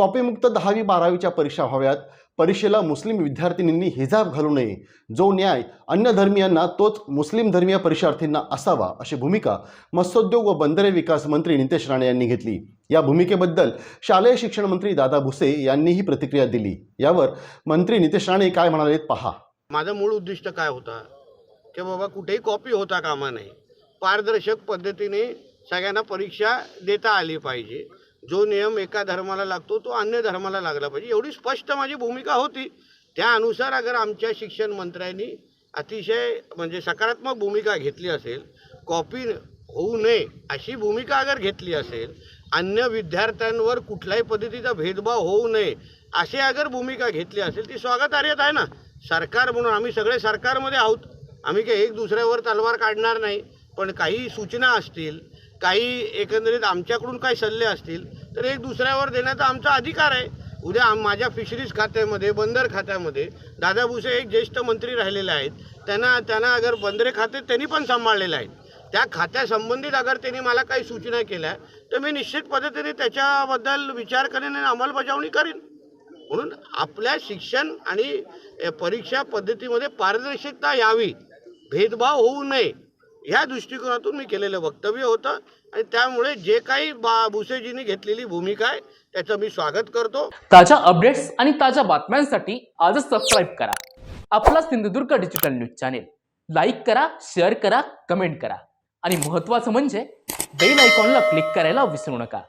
कॉपीमुक्त दहावी बारावीच्या परीक्षा व्हाव्यात. परीक्षेला मुस्लिम विद्यार्थिनींनी हिजाब घालू नये. जो न्याय अन्य धर्मियांना तोच मुस्लिम धर्मीय परीक्षार्थींना असावा अशी भूमिका मत्स्योद्योग व बंदरे विकास मंत्री नितेश राणे यांनी घेतली. या भूमिकेबद्दल शालेय शिक्षण मंत्री दादा भुसे यांनीही प्रतिक्रिया दिली. यावर मंत्री नितेश राणे काय म्हणालेत पहा. माझं मूळ उद्दिष्ट काय होता? की बाबा कुठेही कॉपी होता कामा नये. पारदर्शक पद्धतीने सगळ्यांना परीक्षा देता आली पाहिजे. जो नियम एका धर्माला लागतो तो अन्य धर्माला लागला पाहिजे. एवढी स्पष्ट माझी भूमिका होती. त्या अनुसार अगर आमच्या शिक्षण मंत्र्यांनी अतिशय म्हणजे सकारात्मक भूमिका घेतली असेल कॉपी होऊ नये अशी भूमिका अगर घेतली असेल अन्य विद्यार्थ्यांवर कुठल्याही पद्धतीचा भेदभाव होऊ नये अशी अगर भूमिका घेतली असेल ती स्वागतार्हत आहे ना. सरकार म्हणून आम्ही सगळे सरकारमध्ये आहोत. आम्ही काही एक दुसऱ्यावर तलवार काढणार नाही. पण काही सूचना असतील काही एकंदरीत आमच्याकडून काही सल्ले असतील तर एक दुसऱ्यावर देण्याचा आमचा अधिकार आहे. उद्या आम माझ्या फिशरीज खात्यामध्ये बंदर खात्यामध्ये दादा भुसे एक ज्येष्ठ मंत्री राहिलेले आहेत. त्यांना त्यांना अगर बंदरे खाते त्यांनी पण सांभाळलेले आहेत. त्या खात्यासंबंधित अगर त्यांनी मला काही सूचना केल्या तर मी निश्चित पद्धतीने त्याच्याबद्दल विचार करेन आणि अंमलबजावणी करेन. म्हणून आपल्या शिक्षण आणि परीक्षा पद्धतीमध्ये पारदर्शकता यावी. भेदभाव होऊ नये. ह्या दृष्टिकोनातून मी केलेलं वक्तव्य होतं आणि त्यामुळे जे काही बा भुसेजींनी घेतलेली भूमिका आहे त्याचं मी स्वागत करतो. ताज्या अपडेट्स आणि ताज्या बातम्यांसाठी आजच सबस्क्राईब करा. आपला Sindhudurg digital news channel like करा शेअर करा कमेंट करा. आणि महत्त्वाचं म्हणजे बेल आयकॉनला क्लिक करायला विसरू नका.